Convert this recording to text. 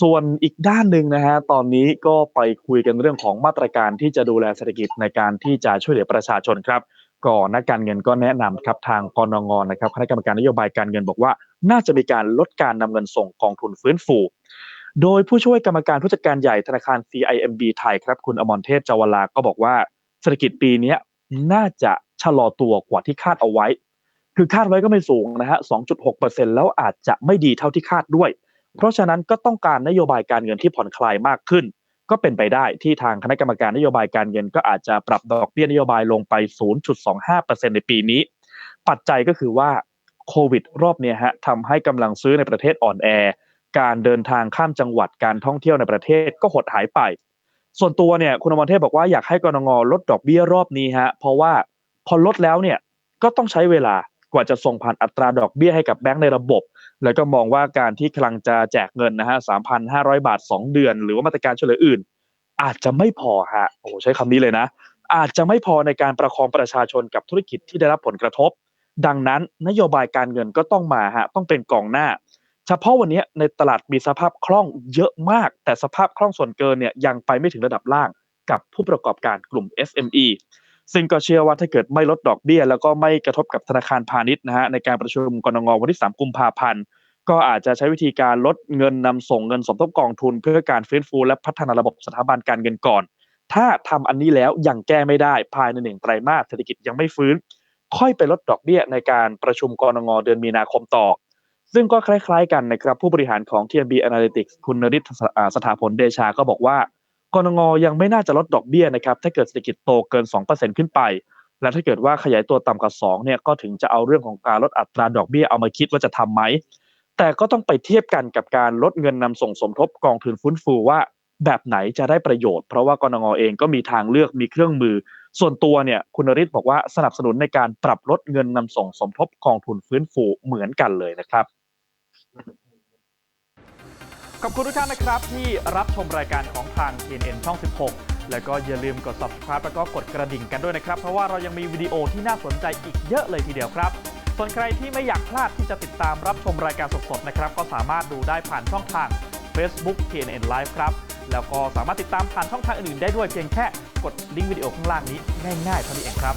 ส่วนอีกด้านหนึ่งนะฮะตอนนี้ก็ไปคุยกันเรื่องของมาตรการที่จะดูแลเศรษฐกิจในการที่จะช่วยเหลือประชาชนครับก่อนนักการเงินก็แนะนำครับทางกนงนะครับคณะกรรมการนโยบายการเงินบอกว่า น่าจะมีการลดการนำเงินส่งกองทุนฟื้นฟู โดยผู้ช่วยกรรมการผู้จัดการใหญ่ธนาคาร CIMB ไทยครับ คุณอมรเทพจาวลาก็บอกว่าเศรษฐกิจปีนี้น่าจะชะลอตัวกว่าที่คาดเอาไว้ คือคาดไว้ก็ไม่สูงนะฮะ 2.6%แล้วอาจจะไม่ดีเท่าที่คาดด้วย เพราะฉะนั้นก็ต้องการนโยบายการเงินที่ผ่อนคลายมากขึ้น ก็เป็นไปได้ที่ทางคณะกรรมการนโยบายการเงินก็อาจจะปรับดอกเบี้ยนโยบายลงไป 0.25%ในปีนี้ ปัจจัยก็คือว่าโควิดรอบนี้ฮะทำให้กำลังซื้อในประเทศอ่อนแอ การเดินทางข้ามจังหวัดการท่องเที่ยวในประเทศก็หดหายไป ส่วนตัวเนี่ยคุณอมรเทพบอกว่าอยากให้กรงงลดดอกเบี้ยรอบนี้ฮะเพราะว่าพอลดแล้วเนี่ยก็ต้องใช้เวลากว่าจะส่งผ่านอัตราดอกเบี้ยให้กับแบงก์ในระบบ แล้วก็มองว่าการที่กำลังจะแจกเงินนะฮะ3,500บาท2เดือน หรือว่ามาตรการช่วยเหลืออื่น อาจจะไม่พอฮะโอ้ใช้คำนี้เลยนะ อาจจะไม่พอในการประคองประชาชนกับธุรกิจที่ได้รับผลกระทบ ดังนั้นนโยบายการเงินก็ต้องมาฮะต้องเป็นกองหน้า เฉพาะวันนี้ในตลาดมีสภาพคล่องเยอะมาก แต่สภาพคล่องส่วนเกินเนี่ยยังไปไม่ถึงระดับล่างกับผู้ประกอบการกลุ่ม SME ซึ่งก็เชื่อว่าถ้าเกิดไม่ลดดอกเบี้ย แล้วก็ไม่กระทบกับธนาคารพาณิชย์นะฮะในการประชุมกรงงวันที่ 3 กุมภาพันธ์ก็อาจจะใช้วิธีการลดเงินนำส่งเงินสมทบกองทุน เพื่อการฟื้นฟูและพัฒนาระบบสถาบันการเงินก่อน ถ้าทำอันนี้แล้วยังแก้ไม่ได้ภายในหนึ่งไตรมาสเศรษฐกิจยังไม่ฟื้น ค่อยไปลดดอกเบี้ยในการประชุมกรงงเดือนมีนาคมต่อ ซึ่งก็คล้ายๆ กันนะครับผู้บริหารของ TMB Analytics คุณนริศสถาผลเดชาก็บอกว่า กรงงยังไม่น่าจะลดดอกเบี้ยนะครับถ้าเกิดเศรษฐกิจโตเกิน 2%ขึ้นไป และถ้าเกิดว่าขยายตัวต่ำกว่า2เนี่ยก็ถึงจะเอาเรื่องของการลดอัตราดอกเบี้ยเอามาคิดว่าจะทำไหมแต่ก็ต้องไปเทียบกันกับการลดเงินนำส่งสมทบกองทุนฟื้นฟูว่า แบบไหนจะได้ประโยชน์ เพราะว่ากรงงเองก็มีทางเลือกมีเครื่องมือ ส่วนตัวเนี่ยคุณนริศบอกว่าสนับสนุนในการปรับลดเงินนำส่งสมทบกองทุนฟื้นฟูเหมือนกันเลยนะครับ ขอบคุณทุกท่านนะครับที่รับชมรายการของทาง TNN ช่อง 16 แล้วก็อย่าลืมกด subscribe แล้วก็กดกระดิ่งกันด้วยนะครับ เพราะว่าเรายังมีวิดีโอที่น่าสนใจอีกเยอะเลยทีเดียวครับ ส่วนใครที่ไม่อยากพลาดที่จะติดตามรับชมรายการสดๆนะครับ ก็สามารถดูได้ผ่านช่องทาง Facebook TNN Live ครับ แล้วก็สามารถติดตามผ่านช่องทางอื่นๆได้ด้วยเพียงแค่กดลิงก์วิดีโอข้างล่างนี้ง่ายๆเท่านี้เองครับ